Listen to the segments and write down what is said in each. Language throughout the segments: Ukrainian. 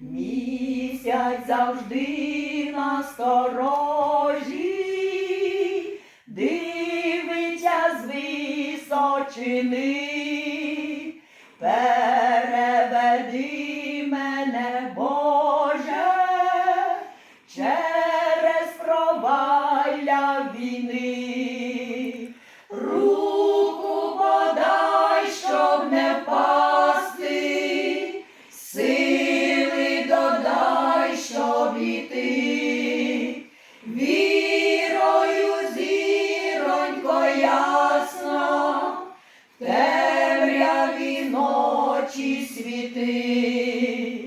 Місяць завжди на сторожі, дивиться з височини, переведи мене, Боже, іти. Вірою, зіронько ясна, темряві ночі світи.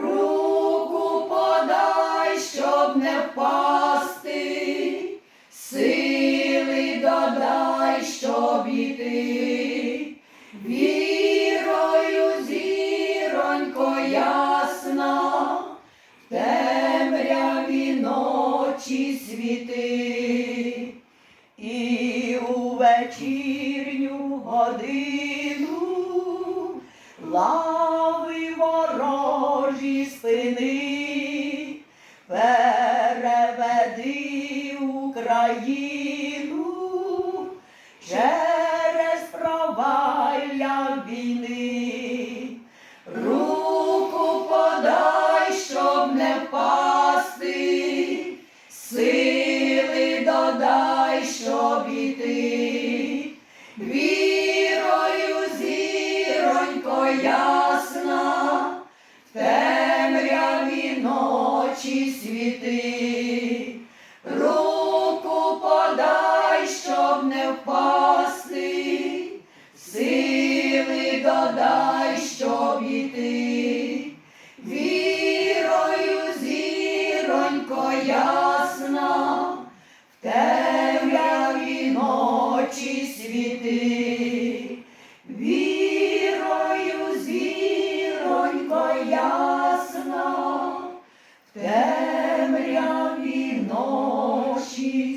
Руку подай, щоб не впасти, сили додай, щоб іти. Ночі світи. І у вечірню годину лави ворожі спини, переведи Україну через провалля війни. Сили додай, щоб іти. Вірою, зіронько ясна, в темряві ночі світи. Руку подай, щоб не впасти, сили додай, щоб іти. Вірою, зіронько ясна, світи, вірою, зіронько ясна, в темряві ночі.